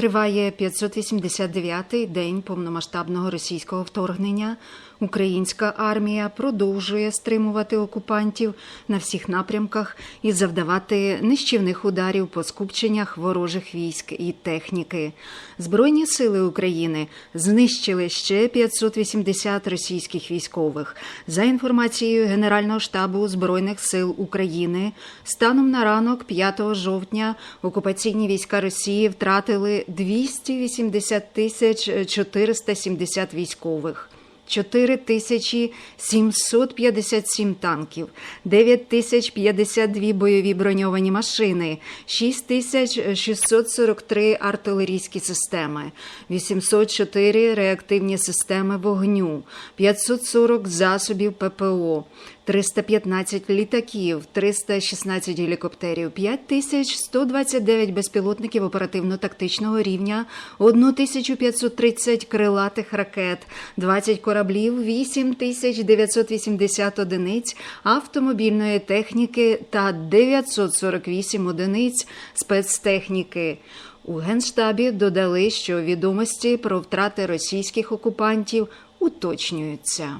Триває 589-й день повномасштабного російського вторгнення. Українська армія продовжує стримувати окупантів на всіх напрямках і завдавати нищівних ударів по скупченнях ворожих військ і техніки. Збройні сили України знищили ще 580 російських військових. За інформацією Генерального штабу Збройних сил України, станом на ранок 5 жовтня окупаційні війська Росії втратили 280 тисяч 470 військових. 4757 танків, 9052 бойові броньовані машини, 6643 артилерійські системи, 804 реактивні системи вогню, 540 засобів ППО, 315 літаків, 316 гелікоптерів, 5129 безпілотників оперативно-тактичного рівня, 1530 крилатих ракет, 20 кораблів, 8980 одиниць автомобільної техніки та 948 одиниць спецтехніки. У Генштабі додали, що відомості про втрати російських окупантів уточнюються.